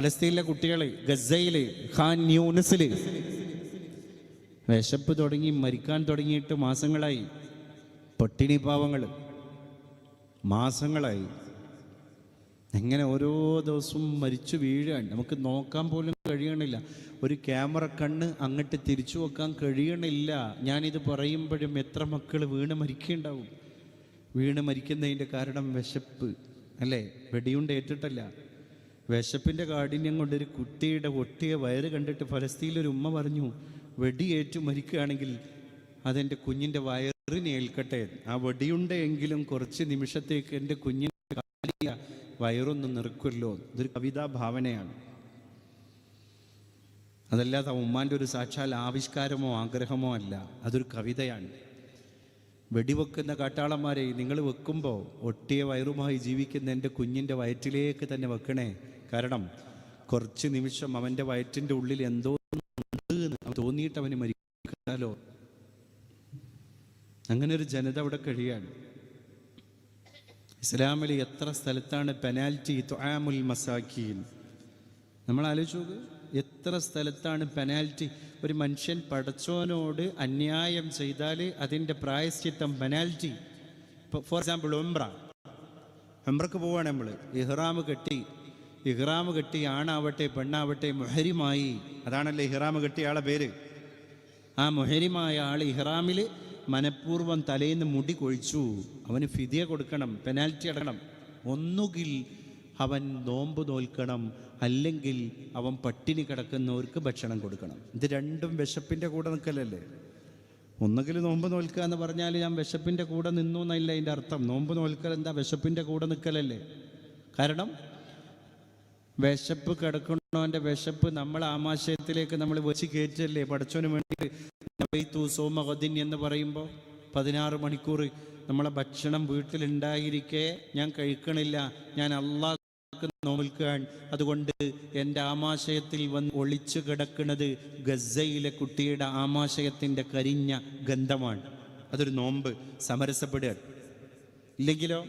ഫലസ്തീനിലെ കുട്ടികൾ ഗസയിൽ ഖാൻ യൂണിസിൽ വിശപ്പ് തുടങ്ങി മരിക്കാൻ തുടങ്ങിയിട്ട് മാസങ്ങളായി. പട്ടിണി പാവങ്ങൾ മാസങ്ങളായി. എങ്ങനെ ഓരോ ദിവസവും മരിച്ചു വീഴാൻ നമുക്ക് നോക്കാൻ പോലും കഴിയണില്ല. ഒരു ക്യാമറ കണ്ണ് അങ്ങോട്ട് തിരിച്ചു വെക്കാൻ കഴിയണില്ല. ഞാനിത് പറയുമ്പോഴും എത്ര മക്കൾ വീണ് മരിക്കുന്നുണ്ടാവും. വീണ് മരിക്കുന്നതിന്റെ കാരണം വിശപ്പ് അല്ലേ? വെടിയുണ്ട് ഏറ്റിട്ടല്ല. വിശപ്പിന്റെ കാഠിന്യം ഒരു കുട്ടിയുടെ ഒട്ടിയ വയറ് കണ്ടിട്ട് ഫലസ്തീനിലൊരു ഉമ്മ പറഞ്ഞു വെടിയേറ്റു മരിക്കുകയാണെങ്കിൽ അതെന്റെ കുഞ്ഞിന്റെ വയറിനെ ഏൽക്കട്ടെ. ആ വെടിയുണ്ടെങ്കിലും കുറച്ച് നിമിഷത്തേക്ക് എന്റെ കുഞ്ഞിന്റെ കാലിയ വയറൊന്ന് നിറക്കുമല്ലോ. ഇതൊരു കവിതാ ഭാവനയാണ്. അതല്ലാതെ ഉമ്മാന്റെ ഒരു സാക്ഷാൽ ആവിഷ്കാരമോ ആഗ്രഹമോ അല്ല. അതൊരു കവിതയാണ്. വെടിവെക്കുന്ന കാട്ടാളന്മാരെ നിങ്ങൾ വെക്കുമ്പോൾ ഒട്ടിയ വയറുമായി ജീവിക്കുന്ന എന്റെ കുഞ്ഞിന്റെ വയറ്റിലേക്ക് തന്നെ വെക്കണേ. കാരണം കുറച്ച് നിമിഷം അവന്റെ വയറ്റിന്റെ ഉള്ളിൽ എന്തോ ഉണ്ട് തോന്നിയിട്ട് അവന് മരിക്കാലോ. അങ്ങനെ ഒരു ജനത അവിടെ കഴിയാണ്. ഇസ്ലാമിൽ എത്ര സ്ഥലത്താണ് പെനാൽറ്റി? ത്വാമുൽ മസാക്കീൻ നമ്മൾ ആലോചിച്ച് എത്ര സ്ഥലത്താണ് പെനാൽറ്റി? ഒരു മനുഷ്യൻ പടച്ചോനോട് അന്യായം ചെയ്താൽ അതിന്റെ പ്രായശ്ചിത്തം പെനാൽറ്റി. ഫോർ എക്സാമ്പിൾ ഒമ്പ്ര ഒമ്പ്രക്ക് പോവാണ് നമ്മൾ ഇഹ്റാം കെട്ടി. ഇഹ്റാം കെട്ടിയ ആണാവട്ടെ പെണ്ണാവട്ടെ മുഹരിമായി. അതാണല്ലേ ഇഹ്റാമ് കെട്ടിയ ആളെ പേര്. ആ മുഹരിമായ ആൾ ഇഹ്റാമിൽ മനഃപൂർവം തലേന്ന് മുടി കൊഴിച്ചു. അവന് ഫിതിയ കൊടുക്കണം പെനാൽറ്റി അടക്കണം. ഒന്നുകിൽ അവൻ നോമ്പ് നോൽക്കണം അല്ലെങ്കിൽ അവൻ പട്ടിണി കിടക്കുന്നവർക്ക് ഭക്ഷണം കൊടുക്കണം. ഇത് രണ്ടും വിശപ്പിന്റെ കൂടെ നിൽക്കലല്ലേ? ഒന്നുകിൽ നോമ്പ് നോൽക്കുക എന്ന് പറഞ്ഞാൽ ഞാൻ വിശപ്പിന്റെ കൂടെ നിന്നു എന്നല്ല അതിന്റെ അർത്ഥം. നോമ്പ് നോൽക്കൽ എന്താ? വിശപ്പിന്റെ കൂടെ നിൽക്കലല്ലേ? കാരണം വിശപ്പ് കിടക്കണോന്റെ വിശപ്പ് നമ്മൾ ആമാശയത്തിലേക്ക് നമ്മൾ വെച്ച് കയറ്റല്ലേ പഠിച്ചവന് വേണ്ടിയിട്ട് സോമഹദിൻ എന്ന് പറയുമ്പോൾ പതിനാറ് മണിക്കൂർ നമ്മളെ ഭക്ഷണം വീട്ടിലുണ്ടായിരിക്കെ ഞാൻ കഴിക്കണില്ല. ഞാൻ അള്ളാഹ് നോൽക്കാൻ. അതുകൊണ്ട് എന്റെ ആമാശയത്തിൽ വന്ന് ഒളിച്ചു കിടക്കുന്നത് ഗസയിലെ കുട്ടിയുടെ ആമാശയത്തിന്റെ കരിഞ്ഞ ഗന്ധമാണ്. അതൊരു നോമ്പ് സമരസപ്പെടുക ഇല്ലെങ്കിലോ?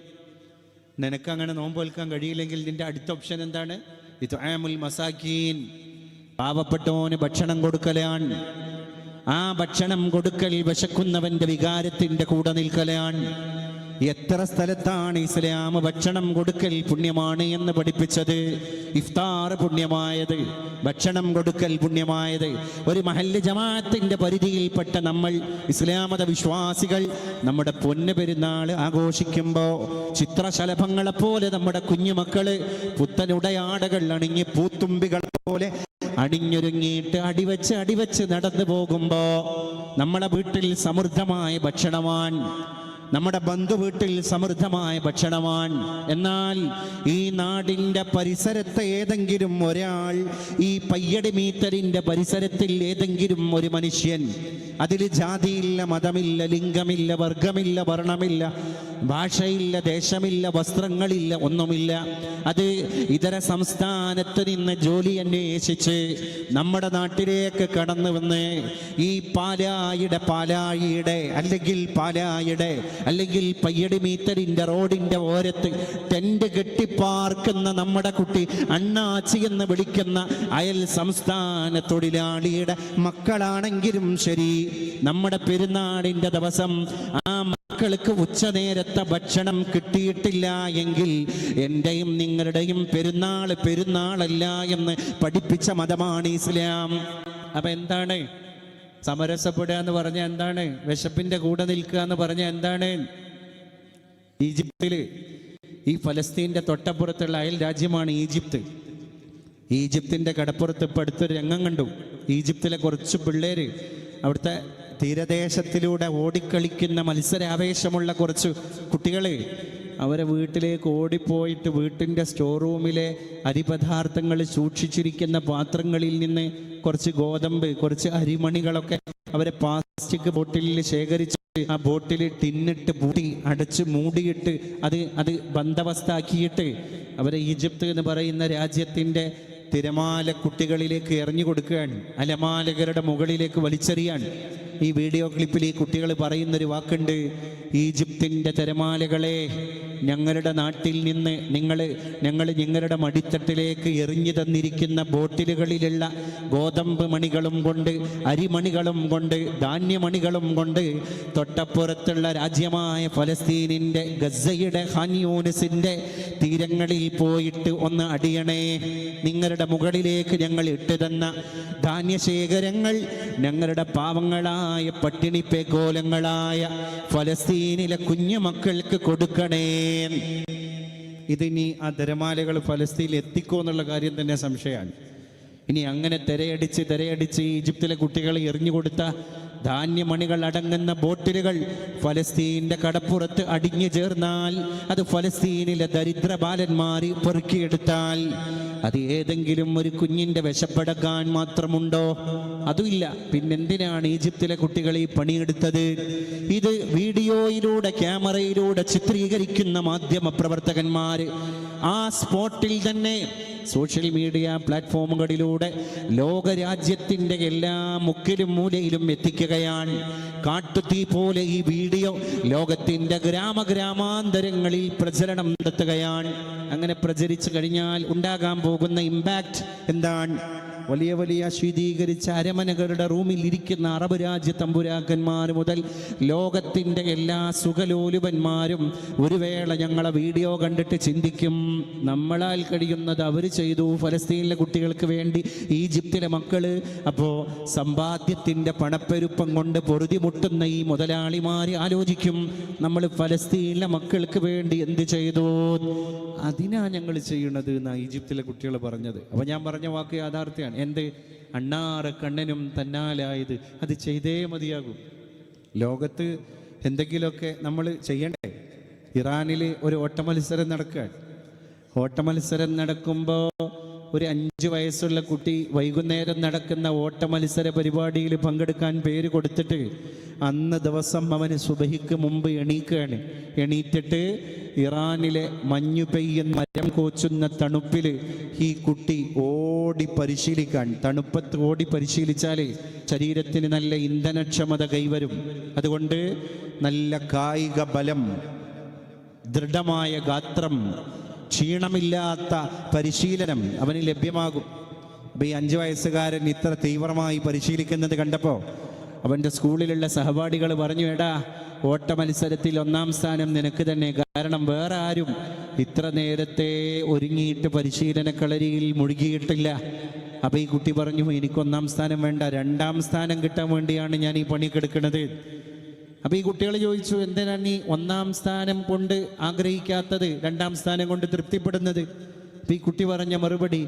നിനക്ക് അങ്ങനെ നോമ്പ് വൽക്കാൻ കഴിയില്ലെങ്കിൽ നിന്റെ അടുത്ത ഓപ്ഷൻ എന്താണ്? ഇത്ആമുൽ മസാക്കീൻ പാവപ്പെട്ടവന് ഭക്ഷണം കൊടുക്കലാണ്. ആ ഭക്ഷണം കൊടുക്കൽ വിശക്കുന്നവന്റെ വികാരത്തിന്റെ കൂടെ നിൽക്കലാണ്. എത്ര സ്ഥലത്താണ് ഇസ്ലാം ഭക്ഷണം കൊടുക്കൽ പുണ്യമാണ് എന്ന് പഠിപ്പിച്ചത്? ഇഫ്താർ പുണ്യമായത് ഭക്ഷണം കൊടുക്കൽ പുണ്യമായത്. ഒരു മഹല്ല് ജമാഅത്തിന്റെ പരിധിയിൽപ്പെട്ട നമ്മൾ ഇസ്ലാമത വിശ്വാസികൾ നമ്മുടെ പൊന്നു പെരുന്നാൾ ആഘോഷിക്കുമ്പോൾ ചിത്രശലഭങ്ങളെപ്പോലെ നമ്മുടെ കുഞ്ഞുമക്കൾ പുത്തനുടയാടകൾ അണിഞ്ഞ് പൂത്തുമ്പികളെ പോലെ അണിഞ്ഞൊരുങ്ങിയിട്ട് അടിവച്ച് അടിവച്ച് നടന്നു പോകുമ്പോൾ നമ്മളെ വീട്ടിൽ സമൃദ്ധമായ ഭക്ഷണമാൻ നമ്മുടെ ബന്ധുവീട്ടിൽ സമൃദ്ധമായ ഭക്ഷണമാണ്. എന്നാൽ ഈ നാടിന്റെ പരിസരത്തെ ഏതെങ്കിലും ഒരാൾ ഈ പയ്യടി മീറ്ററിന്റെ പരിസരത്തിൽ ഏതെങ്കിലും ഒരു മനുഷ്യൻ അതിൽ ജാതിയില്ല മതമില്ല ലിംഗമില്ല വർഗമില്ല വർണമില്ല ഭാഷയില്ല ദേശമില്ല വസ്ത്രങ്ങളില്ല ഒന്നുമില്ല. അത് ഇതര സംസ്ഥാനത്ത് നിന്ന് ജോലി അന്വേഷിച്ച് നമ്മുടെ നാട്ടിലേക്ക് കടന്നു വന്ന് ഈ പാലായിയുടെ പാലായിയുടെ അല്ലെങ്കിൽ പാലായുടെ അല്ലെങ്കിൽ പയ്യടി മീറ്ററിന്റെ റോഡിന്റെ ഓരത്ത് ടെന്റ് കെട്ടിപ്പാർക്കുന്ന നമ്മുടെ കുട്ടി അണ്ണാച്ചി എന്ന് വിളിക്കുന്ന അയൽ സംസ്ഥാന തൊഴിലാളിയുടെ മക്കളാണെങ്കിലും ശരി. നമ്മുടെ പെരുന്നാളിന്റെ ദിവസം ആ മക്കൾക്ക് ഉച്ചനേരത്തെ ഭക്ഷണം കിട്ടിയിട്ടില്ല എങ്കിൽ എന്റെയും നിങ്ങളുടെയും പെരുന്നാൾ പെരുന്നാളല്ല എന്ന് പഠിപ്പിച്ച മതമാണ് ഇസ്ലാം. അപ്പം എന്താണ്? സമരസപ്പെടുക എന്ന് പറഞ്ഞ എന്താണ്? വിശപ്പിന്റെ കൂടെ നിൽക്കുക എന്ന് പറഞ്ഞ എന്താണ്? ഈജിപ്തിൽ ഈ ഫലസ്തീന്റെ തൊട്ടപ്പുറത്തുള്ള അയൽ രാജ്യമാണ് ഈജിപ്ത്. ഈജിപ്തിന്റെ കടപ്പുറത്ത് ഇപ്പം അടുത്തൊരു രംഗം കണ്ടു. ഈജിപ്തിലെ കുറച്ച് പിള്ളേര് അവിടുത്തെ തീരദേശത്തിലൂടെ ഓടിക്കളിക്കുന്ന മത്സരാവേശമുള്ള കുറച്ച് കുട്ടികൾ അവരെ വീട്ടിലേക്ക് ഓടിപ്പോയിട്ട് വീട്ടിന്റെ സ്റ്റോർ റൂമിലെ അരിപദാർത്ഥങ്ങൾ സൂക്ഷിച്ചിരിക്കുന്ന പാത്രങ്ങളിൽ നിന്ന് കുറച്ച് ഗോതമ്പ് കുറച്ച് അരിമണികളൊക്കെ അവരെ പ്ലാസ്റ്റിക് ബോട്ടിലിൽ ശേഖരിച്ച് ആ ബോട്ടിൽ ടിന്നിട്ട് പൂട്ടി അടച്ച് മൂടിയിട്ട് അത് അത് ബന്ധവസ്ഥാക്കിയിട്ട് അവരെ ഈജിപ്ത് എന്ന് പറയുന്ന രാജ്യത്തിന്റെ തിരമാല കുട്ടികളിലേക്ക് എറിഞ്ഞു കൊടുക്കുകയാണ്. അലമാലകരുടെ മുകളിലേക്ക് വലിച്ചെറിയാൻ ഈ വീഡിയോ ക്ലിപ്പിൽ ഈ കുട്ടികൾ പറയുന്നൊരു വാക്കുണ്ട്. ഈജിപ്തിന്റെ തിരമാലകളെ ഞങ്ങളുടെ നാട്ടിൽ നിന്ന് നിങ്ങൾ ഞങ്ങൾ നിങ്ങളുടെ മടിത്തട്ടിലേക്ക് എറിഞ്ഞു തന്നിരിക്കുന്ന ബോട്ടിലുകളിലുള്ള ഗോതമ്പ് മണികളും കൊണ്ട് അരിമണികളും കൊണ്ട് ധാന്യമണികളും കൊണ്ട് തൊട്ടപ്പുറത്തുള്ള രാജ്യമായ ഫലസ്തീനിന്റെ ഗസയുടെ ഹാനിയൂനിസിന്റെ തീരങ്ങളിൽ പോയിട്ട് ഒന്ന് അടിയണേ. നിങ്ങളുടെ മുകളിലേക്ക് ഞങ്ങൾ ഇട്ടുതന്ന ധാന്യശേഖരങ്ങൾ ഞങ്ങളുടെ പാവങ്ങളായ പട്ടിണിപ്പേകോലങ്ങളായ ഫലസ്തീനിലെ കുഞ്ഞു മക്കൾക്ക് കൊടുക്കണേ. ഇതിനി ആ തിരമാലകൾ ഫലസ്തീനിൽ എത്തിക്കോ എന്നുള്ള കാര്യം തന്നെ സംശയമാണ്. ഇനി അങ്ങനെ തിരയടിച്ച് തിരയടിച്ച് ഈജിപ്തിലെ കുട്ടികൾ എറിഞ്ഞുകൊടുത്ത ധാന്യമണികൾ അടങ്ങുന്ന ബോട്ടിലുകൾ ഫലസ്തീന്റെ കടപ്പുറത്ത് അടിഞ്ഞു ചേർന്നാൽ അത് ഫലസ്തീനിലെ ദരിദ്ര ബാലന്മാർ പെറുക്കിയെടുത്താൽ അത് ഏതെങ്കിലും ഒരു കുഞ്ഞിന്റെ വിശപ്പടക്കാൻ മാത്രമുണ്ടോ? അതുമില്ല. പിന്നെന്തിനാണ് ഈജിപ്തിലെ കുട്ടികൾ ഈ പണിയെടുത്തത്? ഇത് വീഡിയോയിലൂടെ ക്യാമറയിലൂടെ ചിത്രീകരിക്കുന്ന മാധ്യമ പ്രവർത്തകന്മാർ ആ സ്പോട്ടിൽ തന്നെ സോഷ്യൽ മീഡിയ പ്ലാറ്റ്ഫോമുകളിലൂടെ ലോകരാജ്യത്തിന്റെ എല്ലാ മുക്കിലും മൂലയിലും എത്തിക്കുകയാണ്. കാട്ടുതീ പോലെ ഈ വീഡിയോ ലോകത്തിന്റെ ഗ്രാമഗ്രാമാന്തരങ്ങളിൽ പ്രചരണം നടത്തുകയാണ്. അങ്ങനെ പ്രചരിച്ചു കഴിഞ്ഞാൽ ഉണ്ടാകാൻ പോകുന്ന ഇമ്പാക്റ്റ് എന്താണ്? വലിയ വലിയ ശീതീകരിച്ച അരമനകളുടെ റൂമിൽ ഇരിക്കുന്ന അറബ് രാജ്യ തമ്പുരാക്കന്മാർ മുതൽ ലോകത്തിന്റെ എല്ലാ സുഖലോലുപന്മാരും ഒരു വേള ഞങ്ങളെ വീഡിയോ കണ്ടിട്ട് ചിന്തിക്കും. നമ്മളാൽ കഴിയുന്നത് അവർ ചെയ്തു. ഫലസ്തീനിലെ കുട്ടികൾക്ക് വേണ്ടി ഈജിപ്തിലെ മക്കൾ. അപ്പോൾ സമ്പാദ്യത്തിന്റെ പണപ്പെരുപ്പം കൊണ്ട് പൊറുതിമുട്ടുന്ന ഈ മുതലാളിമാർ ആലോചിക്കും. നമ്മൾ ഫലസ്തീനിലെ മക്കൾക്ക് വേണ്ടി എന്ത് ചെയ്തു? അതിനാ ഞങ്ങൾ ചെയ്യണത് എന്നാണ് ഈജിപ്തിലെ കുട്ടികൾ പറഞ്ഞത്. അപ്പോൾ ഞാൻ പറഞ്ഞ വാക്ക് യാഥാർത്ഥ്യമാണ് എന്ത് അണ്ണാറ കണ്ണനും തന്നാലായത് അത് ചെയ്തേ മതിയാകും. ലോകത്ത് എന്തെങ്കിലുമൊക്കെ നമ്മൾ ചെയ്യണ്ടേ? ഇറാനിൽ ഒരു ഓട്ടമത്സരം നടക്കുക. ഓട്ടമത്സരം നടക്കുമ്പോൾ ഒരു അഞ്ച് വയസ്സുള്ള കുട്ടി വൈകുന്നേരം നടക്കുന്ന ഓട്ടമത്സര പരിപാടിയിൽ പങ്കെടുക്കാൻ പേര് കൊടുത്തിട്ട് അന്ന് ദിവസം അവന് സുബഹിക്ക് മുമ്പ് എണീക്കുകയാണ് എണീറ്റിട്ട് ഇറാനിലെ മഞ്ഞു പെയ്യുന്ന മരം കോച്ചുന്ന തണുപ്പിൽ ഈ കുട്ടി ഓടി പരിശീലിക്കാൻ തണുപ്പത്ത് ഓടി പരിശീലിച്ചാൽ ശരീരത്തിന് നല്ല ഇന്ധനക്ഷമത കൈവരും. അതുകൊണ്ട് നല്ല കായിക ബലം ദൃഢമായ ഗാത്രം ക്ഷീണമില്ലാത്ത പരിശീലനം അവന് ലഭ്യമാകും. അപ്പം ഈ അഞ്ച് വയസ്സുകാരൻ ഇത്ര തീവ്രമായി പരിശീലിക്കുന്നത് കണ്ടപ്പോൾ അവന്റെ സ്കൂളിലുള്ള സഹപാഠികൾ പറഞ്ഞു എടാ ഓട്ട മത്സരത്തിൽ ഒന്നാം സ്ഥാനം നിനക്ക് തന്നെ. കാരണം വേറെ ആരും ഇത്ര നേരത്തെ ഒരുങ്ങിയിട്ട് പരിശീലന കളരിയിൽ മുഴുകിയിട്ടില്ല. അപ്പം ഈ കുട്ടി പറഞ്ഞു എനിക്ക് ഒന്നാം സ്ഥാനം വേണ്ട. രണ്ടാം സ്ഥാനം കിട്ടാൻ വേണ്ടിയാണ് ഞാൻ ഈ പണി കെടുക്കുന്നത്. അപ്പം ഈ കുട്ടികൾ ചോദിച്ചു എന്തിനാണ് നീ ഒന്നാം സ്ഥാനം കൊണ്ട് ആഗ്രഹിക്കാത്തത്? രണ്ടാം സ്ഥാനം കൊണ്ട് തൃപ്തിപ്പെടുന്നത്? അപ്പം ഈ കുട്ടി പറഞ്ഞ മറുപടി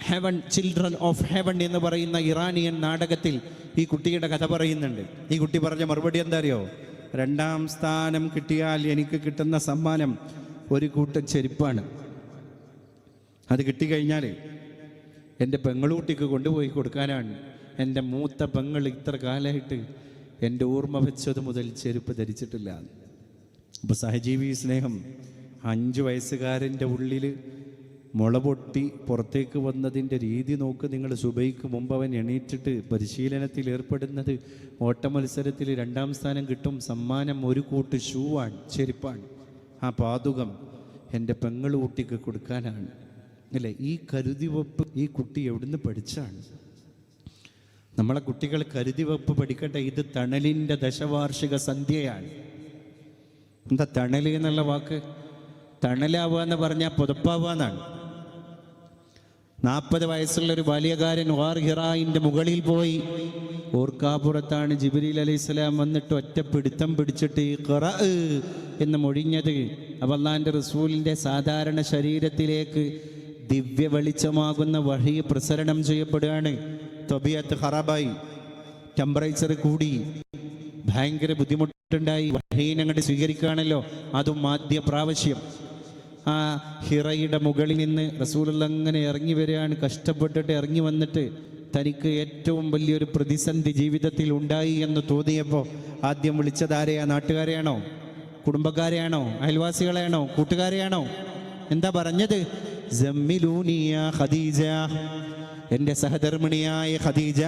ഹെവൻ ചിൽഡ്രൻ ഓഫ് ഹെവൻ എന്ന് പറയുന്ന ഇറാനിയൻ നാടകത്തിൽ ഈ കുട്ടിയുടെ കഥ പറയുന്നുണ്ട്. ഈ കുട്ടി പറഞ്ഞ മറുപടി എന്താ അറിയോ രണ്ടാം സ്ഥാനം കിട്ടിയാൽ എനിക്ക് കിട്ടുന്ന സമ്മാനം ഒരു കൂട്ടം ചെരുപ്പാണ്. അത് കിട്ടിക്കഴിഞ്ഞാൽ എന്റെ പെങ്ങളൂട്ടിക്ക് കൊണ്ടുപോയി കൊടുക്കാനാണ്. എന്റെ മൂത്ത പെങ്ങൾ ഇത്ര കാലമായിട്ട് എന്റെ ഓർമ്മ വെച്ചത് മുതൽ ചെരുപ്പ് ധരിച്ചിട്ടില്ല. അപ്പോൾ സഹജീവി സ്നേഹം അഞ്ച് വയസ്സുകാരന്റെ ഉള്ളിൽ മുള പൊട്ടി പുറത്തേക്ക് വന്നതിന്റെ രീതി നോക്ക്. നിങ്ങൾ സുബൈക്ക് മുമ്പ് അവൻ എണീറ്റിട്ട് പരിശീലനത്തിൽ ഏർപ്പെടുന്നത് ഓട്ട മത്സരത്തിൽ രണ്ടാം സ്ഥാനം കിട്ടും. സമ്മാനം ഒരു കൂട്ട് ഷൂവാണ് ചെരുപ്പാണ്. ആ പാതുകം എന്റെ പെങ്ങൾ കുട്ടിക്ക് കൊടുക്കാനാണ്. അല്ലേ? ഈ കരുതിവെപ്പ് ഈ കുട്ടി എവിടുന്ന് പഠിച്ചാണ്? നമ്മളെ കുട്ടികൾ കരുതിവെപ്പ് പഠിക്കട്ടെ. ഇത് തണലിന്റെ ദശവാർഷിക സന്ധ്യയാണ്. എന്താ തണൽ എന്നുള്ള വാക്ക്? തണലാവുക എന്ന് പറഞ്ഞാൽ പുതപ്പാവുക എന്നാണ്. നാൽപ്പത് വയസ്സുള്ള ഒരു ബാല്യകാരൻ വാർ ഹിറായിന്റെ മുകളിൽ പോയി. ഓർക്കാപ്പുറത്താണ് ജിബിരിൽ അലൈഹിസ്സലാം വന്നിട്ട് ഒറ്റ പിടുത്തം പിടിച്ചിട്ട് ഖറ എന്ന് മൊഴിഞ്ഞത്. അള്ളാന്റെ റസൂലിന്റെ സാധാരണ ശരീരത്തിലേക്ക് ദിവ്യ വെളിച്ചമാകുന്ന വഴി പ്രസരണം ചെയ്യപ്പെടുകയാണ്. തൊബിയത്ത് ഹറാബായി ടെമ്പറേച്ചർ കൂടി. ഭയങ്കര ബുദ്ധിമുട്ടുണ്ടായി. വഹീനങ്ങോട്ട് സ്വീകരിക്കുകയാണല്ലോ. അതും ആദ്യ പ്രാവശ്യം. ആ ഹിറയുടെ മുകളിൽ നിന്ന് റസൂലുള്ള അങ്ങനെ ഇറങ്ങി വരികയാണ്. കഷ്ടപ്പെട്ടിട്ട് ഇറങ്ങി വന്നിട്ട് തനിക്ക് ഏറ്റവും വലിയൊരു പ്രതിസന്ധി ജീവിതത്തിൽ ഉണ്ടായി എന്ന് തോന്നിയപ്പോൾ ആദ്യം വിളിച്ചതാരെയാ നാട്ടുകാരെയാണോ? കുടുംബക്കാരെയാണോ? അയൽവാസികളെയാണോ? കൂട്ടുകാരെയാണോ? എന്താ പറഞ്ഞത്? ഖദീജ എന്റെ സഹധർമ്മിണിയായ ഖദീജ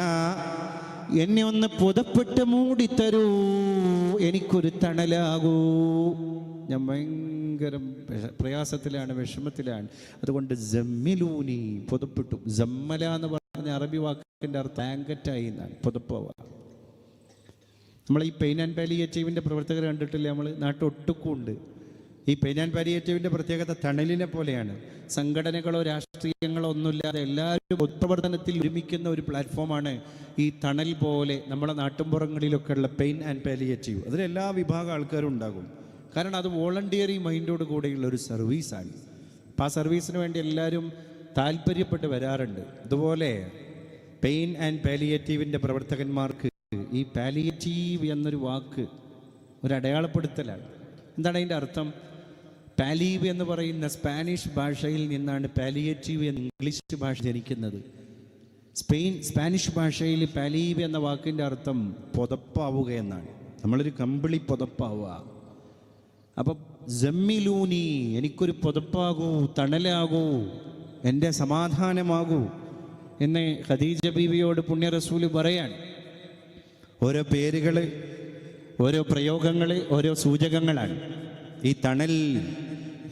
എന്നെ ഒന്ന് പുതപ്പെട്ട് മൂടിത്തരൂ. എനിക്കൊരു തണലാകൂ. ഞാൻ ഭയങ്കര പ്രയാസത്തിലാണ് വിഷമത്തിലാണ്. അതുകൊണ്ട് ജമ്മിലൂനി പുതപ്പെട്ടു. ജമ്മല എന്ന് പറഞ്ഞ അറബി വാക്കിന്റെ അർത്ഥം ആങ്കറ്റായി എന്നാണ്. പുതപ്പവ. നമ്മൾ ഈ പെയിൻ ആൻഡ് പാലിയേറ്റീവിന്റെ പ്രവർത്തകർ കണ്ടിട്ടില്ലേ? നമ്മൾ നാട്ടൊട്ടുക്കും ഉണ്ട് ഈ പെയിൻ ആൻഡ് പാലിയേറ്റീവിന്റെ പ്രത്യേകത തണലിനെ പോലെയാണ്. സംഘടനകളോ രാഷ്ട്രീയങ്ങളോ ഒന്നുമില്ലാതെ എല്ലാവരും ഉത്പ്രവർത്തനത്തിൽ ഒരുമിക്കുന്ന ഒരു പ്ലാറ്റ്ഫോമാണ് ഈ തണൽ പോലെ നമ്മുടെ നാട്ടിൻപുറങ്ങളിലൊക്കെ ഉള്ള പെയിൻ ആൻഡ് പാലിയേറ്റീവ്. അതിൽ എല്ലാ വിഭാഗം ആൾക്കാരും ഉണ്ടാകും. കാരണം അത് വോളണ്ടിയറി മൈൻഡോട് കൂടെയുള്ള ഒരു സർവീസാണ്. അപ്പോൾ ആ സർവീസിന് വേണ്ടി എല്ലാവരും താല്പര്യപ്പെട്ട് വരാറുണ്ട്. അതുപോലെ പെയിൻ ആൻഡ് പാലിയേറ്റീവിന്റെ പ്രവർത്തകന്മാർക്ക് ഈ പാലിയേറ്റീവ് എന്നൊരു വാക്ക് ഒരു അടയാളപ്പെടുത്തലാണ്. എന്താണ് അതിന്റെ അർത്ഥം? പാലീവ് എന്ന് പറയുന്ന സ്പാനിഷ് ഭാഷയിൽ നിന്നാണ് പാലിയേറ്റീവ് എന്ന് ഇംഗ്ലീഷ് ഭാഷ ജനിക്കുന്നത് സ്പെയിൻ സ്പാനിഷ് ഭാഷയിൽ പാലീവ് എന്ന വാക്കിന്റെ അർത്ഥം പുതപ്പാവുക എന്നാണ്. നമ്മളൊരു കമ്പിളി പുതപ്പാവുക. അപ്പം ജമ്മിലൂനി എനിക്കൊരു പുതപ്പാകൂ തണലാകൂ എന്റെ സമാധാനമാകൂ എന്ന് ഖദീജ ബീവിയോട് പുണ്യ റസൂൽ പറയാൻ ഓരോ പേരുകൾ ഓരോ പ്രയോഗങ്ങൾ ഓരോ സൂചകങ്ങളാണ്. ഈ തണൽ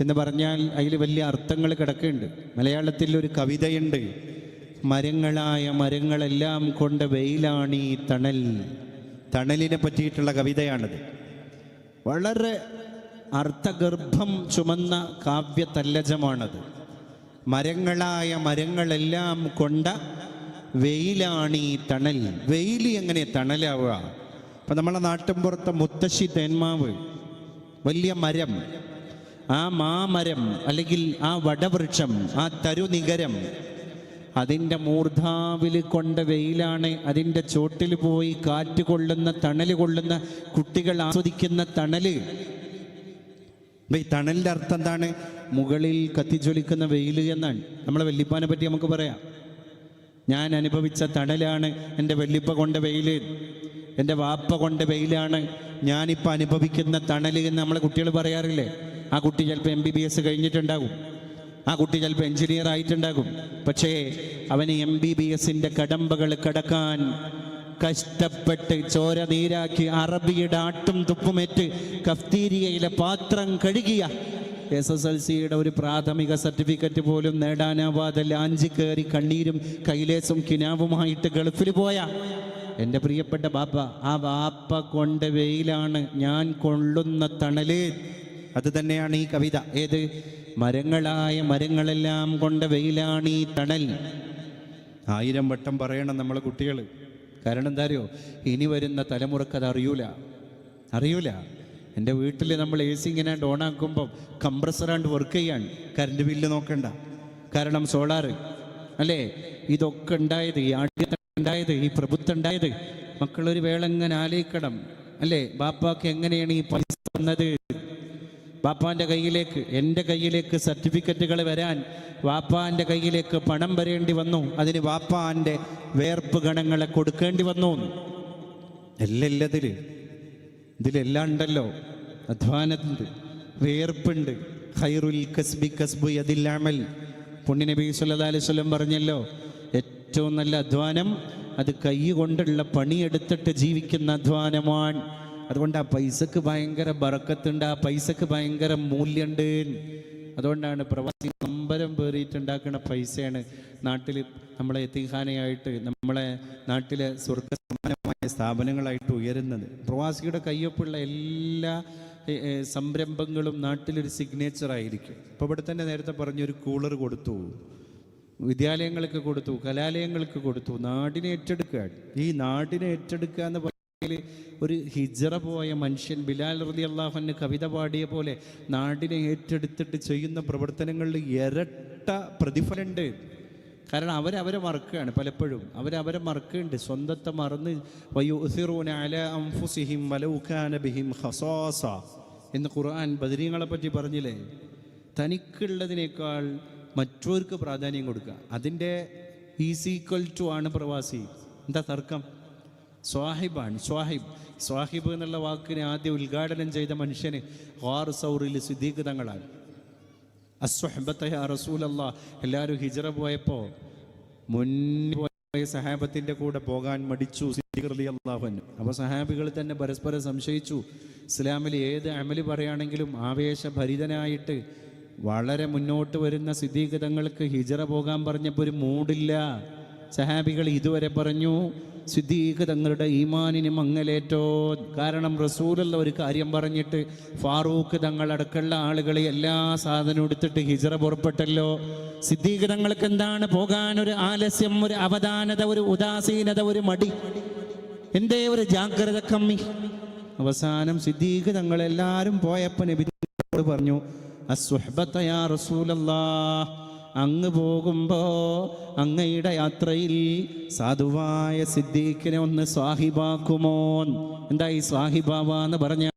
എന്ന് പറഞ്ഞാൽ അതിൽ വലിയ അർത്ഥങ്ങൾ കിടക്കുന്നുണ്ട്. മലയാളത്തിൽ ഒരു കവിതയുണ്ട്. മരങ്ങളായ മരങ്ങളെല്ലാം കൊണ്ട വെയിലാണ് ഈ തണൽ. തണലിനെ പറ്റിയിട്ടുള്ള കവിതയാണിത്. വളരെ അർത്ഥഗർഭം ചുമന്ന കാവ്യതല്ലജമാണത്. മരങ്ങളായ മരങ്ങളെല്ലാം കൊണ്ട വെയിലാണ് ഈ തണൽ. വെയിൽ എങ്ങനെ തണലാവുക? അപ്പം നമ്മളെ നാട്ടിൻപുറത്തെ മുത്തശ്ശി തേന്മാവ് വലിയ മരം ആ മാമരം അല്ലെങ്കിൽ ആ വടവൃക്ഷം ആ തരുനികരം അതിന്റെ മൂർധാവിൽ കൊണ്ട വെയിലാണ് അതിന്റെ ചോട്ടിൽ പോയി കാറ്റ് കൊള്ളുന്ന തണൽ കൊള്ളുന്ന കുട്ടികൾ ആസ്വദിക്കുന്ന തണൽ ഈ തണലിന്റെ അർത്ഥം എന്താണ്? മുകളിൽ കത്തിജ്വലിക്കുന്ന വെയിൽ എന്നാണ്. നമ്മളെ വെല്ലിപ്പാനെ പറ്റി നമുക്ക് പറയാം. ഞാൻ അനുഭവിച്ച തണലാണ് എന്റെ വെല്ലിപ്പ കൊണ്ട വെയിൽ. എന്റെ വാപ്പ കൊണ്ട് വെയിലാണ്. ഞാനിപ്പോൾ അനുഭവിക്കുന്ന തണൽ എന്ന് നമ്മളെ കുട്ടികൾ പറയാറില്ലേ? ആ കുട്ടി ചിലപ്പോൾ എം ബി ബി എസ് കഴിഞ്ഞിട്ടുണ്ടാകും. ആ കുട്ടി ചിലപ്പോൾ എഞ്ചിനീയർ ആയിട്ടുണ്ടാകും. പക്ഷേ അവന് എം ബി ബി എസിന്റെ കടമ്പകൾ കടക്കാൻ കഷ്ടപ്പെട്ട് ചോര നീരാക്കി അറബിയുടെ ആട്ടും തുപ്പുമേറ്റ് കഫ്തീരിയയിലെ പാത്രം കഴുകിയ എസ് എസ് എൽ സിയുടെ ഒരു പ്രാഥമിക സർട്ടിഫിക്കറ്റ് പോലും നേടാനാവാതെ ലാഞ്ചി കയറി കണ്ണീരും കൈലേസും കിനാവുമായിട്ട് ഗൾഫിൽ പോയ എന്റെ പ്രിയപ്പെട്ട ബാപ്പ ആ ബാപ്പ കൊണ്ട വെയിലാണ് ഞാൻ കൊള്ളുന്ന തണൽ. അത് തന്നെയാണ് ഈ കവിത. ഏത്? മരങ്ങളായ മരങ്ങളെല്ലാം കൊണ്ട വെയിലാണ് ഈ തണൽ. ആയിരം വട്ടം പറയണം നമ്മളെ കുട്ടികൾ കാരണം എന്താ അറിയോ? ഇനി വരുന്ന തലമുറയ്ക്ക് അത് അറിയൂല. അറിയൂല. എന്റെ വീട്ടിൽ നമ്മൾ എ സി ഇങ്ങനെ ഓൺ ആക്കുമ്പോൾ കംപ്രസറാണ്ട് വർക്ക് ചെയ്യാണ്. കറണ്ട് ബില്ല് നോക്കണ്ട. കാരണം സോളാർ അല്ലേ? ഇതൊക്കെ ഉണ്ടായത് ഈ ഉണ്ടായത് ഈ പ്രഭുത്വം ഉണ്ടായത്. മക്കളൊരു വേള എങ്ങനെ ആലോചിക്കണം. അല്ലേ? ബാപ്പാക്ക് എങ്ങനെയാണ് ഈ പൈസ തന്നത്? ബാപ്പാന്റെ കയ്യിലേക്ക് എന്റെ കയ്യിലേക്ക് സർട്ടിഫിക്കറ്റുകൾ വരാൻ വാപ്പാന്റെ കയ്യിലേക്ക് പണം വരേണ്ടി വന്നു. അതിന് വാപ്പാന്റെ വേർപ്പ് ഗണങ്ങളെ കൊടുക്കേണ്ടി വന്നു എല്ലാം ഇതിലെല്ലാം ഉണ്ടല്ലോ. അധ്വാനത്തുണ്ട് വേർപ്പുണ്ട്. ഖൈറുൽ കസ്ബി കസ്ബു പുണ്യ നബി സല്ലല്ലാഹു അലൈഹി വസല്ലം പറഞ്ഞല്ലോ ഏറ്റവും നല്ല അധ്വാനം അത് കൈ കൊണ്ടുള്ള പണിയെടുത്തിട്ട് ജീവിക്കുന്ന അധ്വാനമാണ്. അതുകൊണ്ട് ആ പൈസക്ക് ഭയങ്കര ബറക്കത്തുണ്ട് ആ പൈസക്ക് ഭയങ്കര മൂല്യമുണ്ട് അതുകൊണ്ടാണ് പ്രവാസി നമ്പരം പേറിയിട്ടുണ്ടാക്കുന്ന പൈസയാണ് നാട്ടിൽ നമ്മളെ എത്തിഖാനയായിട്ട് നമ്മളെ നാട്ടിലെ സ്വർഗ സമാനമായ സ്ഥാപനങ്ങളായിട്ട് ഉയരുന്നത്. പ്രവാസിയുടെ കയ്യൊപ്പുള്ള എല്ലാ സംരംഭങ്ങളും നാട്ടിലൊരു സിഗ്നേച്ചർ ആയിരിക്കും. ഇപ്പോൾ ഇവിടെ തന്നെ നേരത്തെ പറഞ്ഞൊരു കൂളർ കൊടുത്തു. വിദ്യാലയങ്ങൾക്ക് കൊടുത്തു കലാലയങ്ങൾക്ക് കൊടുത്തു നാടിനെ ഏറ്റെടുക്കുക ഈ നാടിനെ ഏറ്റെടുക്കുക എന്ന് പറഞ്ഞാൽ ഒരു ഹിജറ പോയ മനുഷ്യൻ ബിലാൽ റതി അള്ളാഹുന് കവിത പാടിയ പോലെ നാടിനെ ഏറ്റെടുത്തിട്ട് ചെയ്യുന്ന പ്രവർത്തനങ്ങളിൽ ഇരട്ട പ്രതിഫലമുണ്ട്. കാരണം അവരവരെ മറക്കുകയാണ് പലപ്പോഴും. അവരവരെ മറക്കുന്നുണ്ട്. സ്വന്തത്തെ മറന്ന് വയുസിറൂന അല എന്ന് ഖുർആൻ ബദരീങ്ങളെ പറ്റി പറഞ്ഞില്ലേ? തനിക്കുള്ളതിനേക്കാൾ മറ്റവർക്ക് പ്രാധാന്യം കൊടുക്കുക. അതിന്റെ ഈക്വൽ ടു ആണ് പ്രവാസി. എന്താ തർക്കം? സ്വാഹിബാണ്. സ്വാഹിബ്. സ്വാഹിബ് എന്നുള്ള വാക്കിനെ ആദ്യം ഉദ്ഘാടനം ചെയ്ത മനുഷ്യന് ഹാർ സൗറിൽ സിദ്ദീഖ് തങ്ങളാണ്. അസ്വഹബത്തെ റസൂലല്ല. എല്ലാവരും ഹിജറ പോയപ്പോൾ മുന്നിൽ പോയ കൂടെ പോകാൻ മടിച്ചു അപ്പോൾ സഹാബികൾ തന്നെ പരസ്പരം സംശയിച്ചു. ഇസ്ലാമിൽ ഏത് അമൽ പറയുകയാണെങ്കിലും ആവേശഭരിതനായിട്ട് വളരെ മുന്നോട്ട് വരുന്ന സിദ്ദീഖ് തങ്ങൾക്ക് ഹിജറ പോകാൻ പറഞ്ഞപ്പോൾ ഒരു മൂടില്ല സഹാബികൾ ഇതുവരെ പറഞ്ഞു സിദ്ദീഖ് തങ്ങളുടെ ഈമാനിന് മങ്ങലേറ്റോ? കാരണം റസൂലുള്ള ഒരു കാര്യം പറഞ്ഞിട്ട് ഫാറൂഖ് തങ്ങളടക്കമുള്ള ആളുകൾ എല്ലാ സാധനവും എടുത്തിട്ട് ഹിജറ പുറപ്പെട്ടല്ലോ. സിദ്ദീഖ് തങ്ങൾക്ക് എന്താണ് പോകാൻ ഒരു ആലസ്യം ഒരു അവധാനത ഒരു ഉദാസീനത ഒരു മടി? എന്തേ ഒരു ജാഗ്രത കമ്മി? അവസാനം സിദ്ദീഖ് തങ്ങളെല്ലാവരും പോയപ്പോൾ നബി പറഞ്ഞു അസ്വഹബത്തയാ റസൂലല്ലാ. അങ്ങ് പോകുമ്പോ അങ്ങയുടെ യാത്രയിൽ സാധുവായ സിദ്ദീഖിനെ ഒന്ന് സ്വാഹിബാക്കുമോ എന്താ ഈ സ്വാഹിബാവാന്ന് പറഞ്ഞാൽ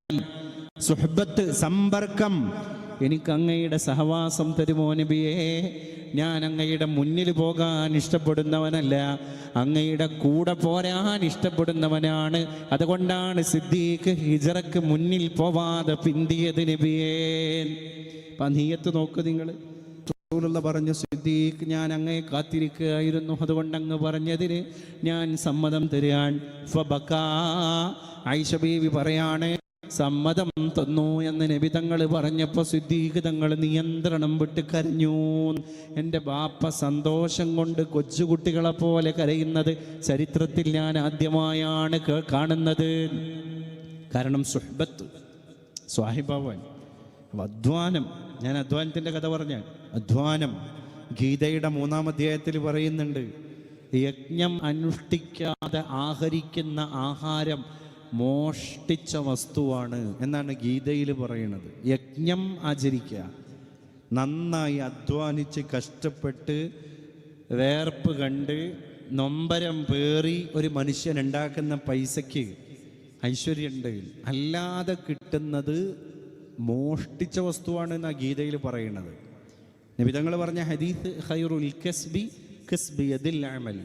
സുഹബത്ത് സമ്പർക്കം. എനിക്ക് അങ്ങയുടെ സഹവാസം തരുമോ നബിയേ? ഞാൻ അങ്ങയുടെ മുന്നിൽ പോകാൻ ഇഷ്ടപ്പെടുന്നവനല്ല. അങ്ങയുടെ കൂടെ പോരാൻ ഇഷ്ടപ്പെടുന്നവനാണ്. അതുകൊണ്ടാണ് സിദ്ദീഖ് ഹിജറക്ക് മുന്നിൽ പോവാതെ പിന്തിയത് നബിയേ. അപ്പം നീയത്ത് നോക്ക് നിങ്ങൾ റസൂലുള്ള പറഞ്ഞു സിദ്ദീഖ് ഞാൻ അങ്ങേ കാത്തിരിക്കുകയായിരുന്നു. അതുകൊണ്ട് അങ്ങ് പറഞ്ഞതിന് ഞാൻ സമ്മതം തരാൻ. ഐഷ ബീവി പറയാണ് സമ്മതം തന്നു എന്ന് നബി തങ്ങൾ പറഞ്ഞപ്പോൾ സിദ്ദീഖ് തങ്ങൾ നിയന്ത്രണം വിട്ട് കരഞ്ഞു. എന്റെ ബാപ്പ സന്തോഷം കൊണ്ട് കൊച്ചുകുട്ടികളെ പോലെ കരയുന്നത് ചരിത്രത്തിൽ ഞാൻ ആദ്യമായാണ് കാണുന്നത്. കാരണം സുഹബത്ത് സ്വാഹിബാവൻ അപ്പൊ അധ്വാനം ഞാൻ അധ്വാനത്തിന്റെ കഥ പറഞ്ഞ അധ്വാനം. ഗീതയുടെ മൂന്നാം അധ്യായത്തിൽ പറയുന്നുണ്ട് യജ്ഞം അനുഷ്ഠിക്കാതെ ആഹരിക്കുന്ന ആഹാരം മോഷ്ടിച്ച വസ്തുവാണ് എന്നാണ് ഗീതയിൽ പറയുന്നത്. യജ്ഞം ആചരിക്കുക. നന്നായി അധ്വാനിച്ച് കഷ്ടപ്പെട്ട് വേർപ്പ് കണ്ട് നൊമ്പരം പേറി ഒരു മനുഷ്യൻ ഉണ്ടാക്കുന്ന പൈസയ്ക്ക് ഐശ്വര്യമുണ്ട്. അല്ലാതെ കിട്ടുന്നത് മോഷ്ടിച്ച വസ്തുവാണ് എന്നാണ് ഗീതയിൽ പറയുന്നത്. നബിതങ്ങൾ പറഞ്ഞ ഹദീസ് ഖൈറുൽ കസ്ബി കസ്ബി യദിൽ അമൽ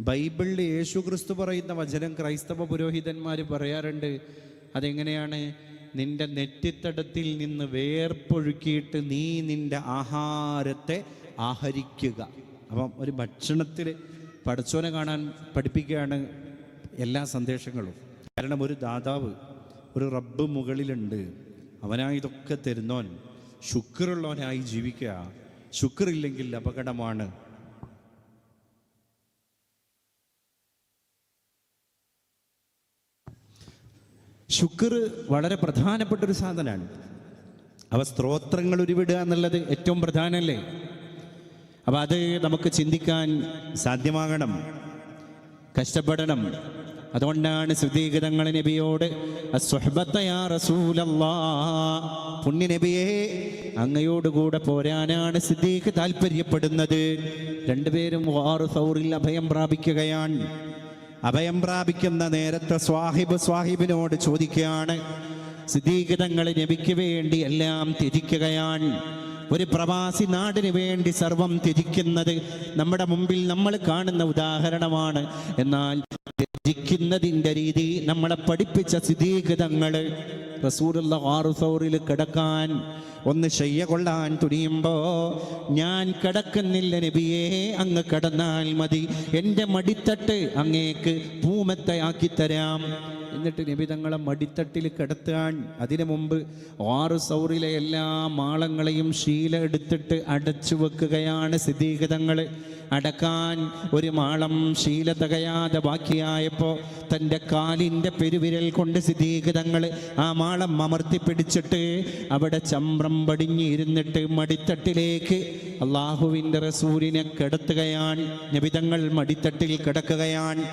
ബൈബിളിൽ യേശു ക്രിസ്തു പറയുന്ന വചനം ക്രൈസ്തവ പുരോഹിതന്മാർ പറയാറുണ്ട്. അതെങ്ങനെയാണ്? നിന്റെ നെറ്റിത്തടത്തിൽ നിന്ന് വേർപ്പൊഴുക്കിയിട്ട് നീ നിന്റെ ആഹാരത്തെ ആഹരിക്കുക. അപ്പം ഒരു ഭക്ഷണത്തിൽ പടച്ചോനെ കാണാൻ പഠിപ്പിക്കുകയാണ് എല്ലാ സന്ദേശങ്ങളും. കാരണം ഒരു ദാതാവ് ഒരു റബ്ബ് മുകളിലുണ്ട്. അവനാ ഇതൊക്കെ തരുന്നോൻ. ശുക്രുള്ളവനായി ജീവിക്കുക. ശുക്രില്ലെങ്കിൽ അപകടമാണ്. ശുക്ർ വളരെ പ്രധാനപ്പെട്ട ഒരു സാധനമാണ്. അവ സ്ത്രോത്രങ്ങൾ ഉരുവിടുക എന്നുള്ളത് ഏറ്റവും പ്രധാനമല്ലേ? അപ്പം അത് നമുക്ക് ചിന്തിക്കാൻ സാധ്യമാകണം. കഷ്ടപ്പെടണം. അതുകൊണ്ടാണ് സുദീകൃതങ്ങൾ നബിയോട് പുണ്യ നബിയെ അങ്ങയോടുകൂടെ പോരാനാണ് സിദ്ദീഖ് താല്പര്യപ്പെടുന്നത്. രണ്ടുപേരും വാറു സൗറിൽ അഭയം പ്രാപിക്കുകയാണ്. അഭയം പ്രാപിക്കുന്ന നേരത്തെ സ്വാഹിബ് സ്വാഹിബിനോട് ചോദിക്കുകയാണ് സിദ്ധീകൃതങ്ങൾ നബിക്ക് വേണ്ടി എല്ലാം തിരിക്കുകയാണ് ഒരു പ്രവാസി നാടിന് വേണ്ടി സർവം ത്യജിക്കുന്നത് നമ്മുടെ മുമ്പിൽ നമ്മൾ കാണുന്ന ഉദാഹരണമാണ്. എന്നാൽ ത്യജിക്കുന്നതിന്റെ രീതി നമ്മളെ പഠിപ്പിച്ച സ്ഥിതീകൃതങ്ങൾ റസൂലുള്ള ആറുസൗറിൽ കിടക്കാൻ ഒന്ന് ചെയ്യ കൊള്ളാൻ തുനിയുമ്പോ ഞാൻ കിടക്കുന്നില്ല നബിയേ അങ്ങ് കിടന്നാൽ മതി. എന്റെ മടിത്തട്ട് അങ്ങേക്ക് പൂമത്തയാക്കി തരാം എന്നിട്ട് നബി തങ്ങളെ മടിത്തട്ടിൽ കിടത്താൻ അതിനു മുമ്പ് ആറ് സൗറിലെ എല്ലാ മാളങ്ങളെയും ശീല എടുത്തിട്ട് അടച്ചു വെക്കുകയാണ് സ്ഥിതിഗതങ്ങൾ അടക്കാൻ ഒരു മാളം ശീല തകയാതെ ബാക്കിയായപ്പോൾ തന്റെ കാലിന്റെ പെരുവിരൽ കൊണ്ട് സ്ഥിതീകൃതങ്ങൾ ആ മാളം അമർത്തി പിടിച്ചിട്ട് അവിടെ ചമ്രം പടിഞ്ഞിരുന്നിട്ട് മടിത്തട്ടിലേക്ക് അള്ളാഹുവിന്റെ റസൂലിനെ കിടത്തുകയാണ് നബിതങ്ങൾ മടിത്തട്ടിൽ കിടക്കുകയാണ്.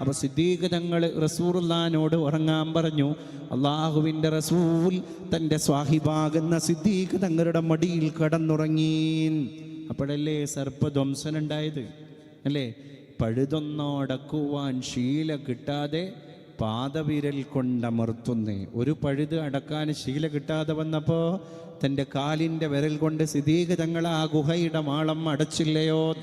അപ്പൊ സിദ്ദീഖ് തങ്ങൾ റസൂറുല്ലാനോട് ഉറങ്ങാൻ പറഞ്ഞു അള്ളാഹുവിന്റെ റസൂൽ തന്റെ സ്വാഹിബാകുന്ന സിദ്ദീഖ് തങ്ങളുടെ മടിയിൽ കടന്നുറങ്ങീൻ അപ്പോഴല്ലേ സർപ്പധ്വംസനുണ്ടായത്? അല്ലേ? പഴുതൊന്നോടക്കുവാൻ ശീല കിട്ടാതെ പാദവിരൽ കൊണ്ടമർത്തുന്നേ. ഒരു പഴുത് അടക്കാൻ ശീല കിട്ടാതെ വന്നപ്പോൾ തന്റെ കാലിന്റെ വിരൽ കൊണ്ട് തങ്ങൾ ആ ഗുഹയുടെ മാളം അടച്ചില്ലയോ?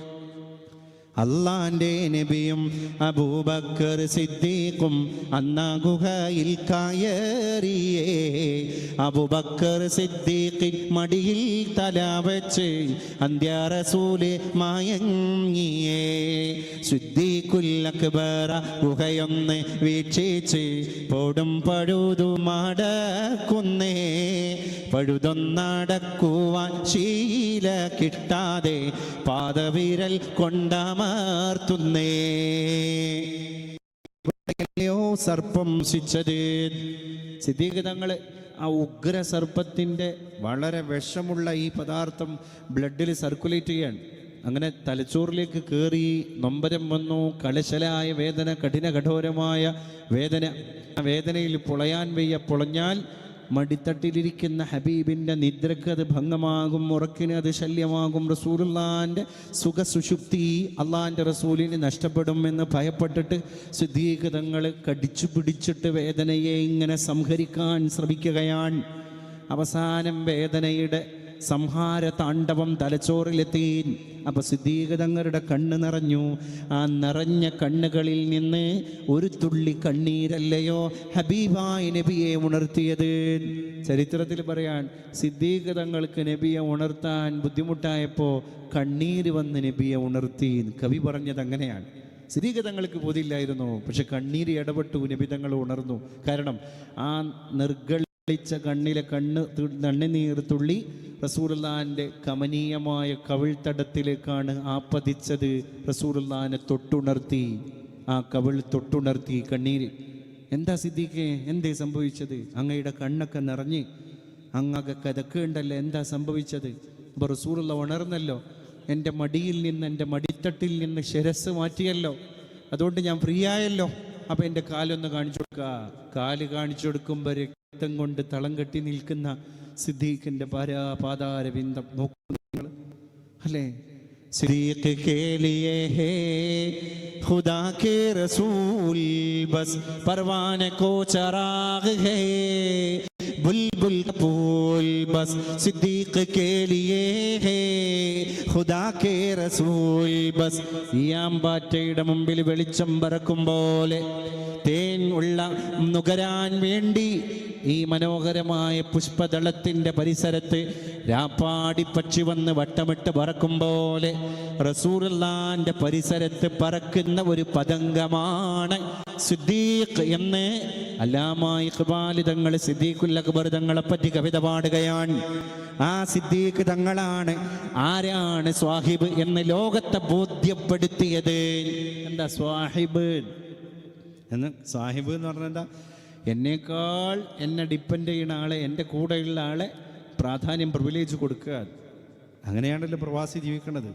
അള്ളാന്റെ നബിയും അബൂബക്കർ സിദ്ദീഖും അന്നാ ഗുഹയിൽ കയറിയേ. അബൂബക്കർ സിദ്ദീഖിൻ മടിയിൽ തല വെച്ച് അന്ത്യാറസൂൽ മയങ്ങിയേ. സിദ്ദീഖുല്ലക്ബറ ഗുഹയൊന്ന് വീക്ഷിച്ച് പോടും പഴുതുമടക്കുന്നേ പഴുതൊന്നടക്കുവാൻ ശീല കിട്ടാതെ പാദവിരൽ കൊണ്ടമർത്തുന്നേ. സർപ്പം ശിച്ചത്. സിദ്ദീഖ് ആ ഉഗ്ര സർപ്പത്തിന്റെ വളരെ വിഷമുള്ള ഈ പദാർത്ഥം ബ്ലഡിൽ സർക്കുലേറ്റ് ചെയ്യാണ്. അങ്ങനെ തലച്ചോറിലേക്ക് കയറി നൊമ്പരം വന്നു. കളിശലായ വേദന കഠിന കഠോരമായ വേദന വേദനയിൽ പൊളയാൻ വയ്യ പൊളഞ്ഞാൽ മടിത്തട്ടിലിരിക്കുന്ന ഹബീബിന്റെ നിദ്രക്ക് അത് ഭംഗമാകും ഉറക്കിന് അത് ശല്യമാകും. റസൂലുള്ളാന്റെ സുഖസുഷുപ്തി അള്ളാന്റെ റസൂലിന് നഷ്ടപ്പെടും എന്ന് ഭയപ്പെട്ടിട്ട് സിദ്ധീകൃതങ്ങൾ കടിച്ചു പിടിച്ചിട്ട് വേദനയെ ഇങ്ങനെ സംഹരിക്കാൻ ശ്രമിക്കുകയാണ്. അവസാനം വേദനയുടെ സംഹാര താണ്ഡവം തലച്ചോറിലെത്തി അപ്പൊ സിദ്ധീകതങ്ങളുടെ കണ്ണ് നിറഞ്ഞു. ആ നിറഞ്ഞ കണ്ണുകളിൽ നിന്ന് ഒരു തുള്ളി കണ്ണീരല്ലയോ ഹബീബായ നബിയെ ഉണർത്തിയത്. ചരിത്രത്തിൽ പറയാൻ സിദ്ധീകതങ്ങൾക്ക് നബിയെ ഉണർത്താൻ ബുദ്ധിമുട്ടായപ്പോൾ കണ്ണീര് വന്ന് നബിയെ ഉണർത്തി കവി പറഞ്ഞത് അങ്ങനെയാണ്. സ്ഥിരീകതങ്ങൾക്ക് ബോധിയില്ലായിരുന്നു പക്ഷെ കണ്ണീര് ഇടപെട്ടു നിബിതങ്ങൾ ഉണർന്നു. കാരണം ആ നിർഗളിച്ച കണ്ണിലെ കണ്ണ് നണ്ണിനീർ തുള്ളി റസൂറുല്ലാന്റെ കമനീയമായ കവിൾത്തടത്തിലേക്കാണ് ആ പതിച്ചത് റസൂലുള്ളാനെ തൊട്ടുണർത്തി ആ കവിൾ തൊട്ടുണർത്തി കണ്ണീര് എന്താ സിദ്ദീഖേ എന്തേ സംഭവിച്ചത്? അങ്ങയുടെ കണ്ണൊക്കെ നിറഞ്ഞ് അങ്ങൊക്കെ കഥക്കുണ്ടല്ലോ എന്താ സംഭവിച്ചത്? അപ്പോൾ റസൂറുള്ള ഉണർന്നല്ലോ എന്റെ മടിയിൽ നിന്ന് എന്റെ മടിത്തട്ടിൽ നിന്ന് ശിരസ് മാറ്റിയല്ലോ അതുകൊണ്ട് ഞാൻ ഫ്രീ ആയല്ലോ അപ്പം എന്റെ കാലൊന്ന് കാണിച്ചു കൊടുക്കുക കാൽ കാണിച്ചു കൊടുക്കുമ്പോൾ രക്തം കൊണ്ട് തളം കെട്ടി നിൽക്കുന്ന സിദ്ദീഖിന്റെ പാരാപാതാരവിന്ദം നോക്കൂ അല്ലേ? സിദ്ദീഖ് ഹേ ഖുദാ റസൂൽ ബസ് കോ ഹേ. ബസ് സിദ്ദീഖ് ഹേ ഖുദാ റസൂൽ ബസ്. മുമ്പിൽ വെളിച്ചം പറക്കും പോലെ ഉള്ള നുകരാൻ വേണ്ടി ഈ മനോഹരമായ പുഷ്പദളത്തിന്റെ പരിസരത്ത് രാപ്പാടി പക്ഷി വന്ന് വട്ടമിട്ട് പറക്കും പോലെ റസൂറുല്ലാന്റെ പരിസരത്ത് പറക്കുന്ന ഒരു പതംഗമാണ് സിദ്ദീഖ് എന്ന് അല്ലാമായി ഇഖ്ബാലി തങ്ങൾ സിദ്ദീഖുൽ അക്ബർ തങ്ങളെ പറ്റി കവിത പാടുകയാണ്. ആ സിദ്ദീഖ് തങ്ങളാണ് ആരാണ് സ്വാഹിബ് എന്ന് ലോകത്തെ ബോധ്യപ്പെടുത്തിയത്. എന്താ സ്വാഹിബ്? എന്ന് സാഹിബ് എന്ന് പറഞ്ഞാൽ എന്താ? എന്നേക്കാൾ എന്നെ ഡിപ്പെൻഡ് ചെയ്യുന്ന ആളെ എന്റെ കൂടെയുള്ള ആളെ പ്രാധാന്യം പ്രിവിലേജ് കൊടുക്കുക. അങ്ങനെയാണല്ലോ പ്രവാസി ജീവിക്കുന്നത്.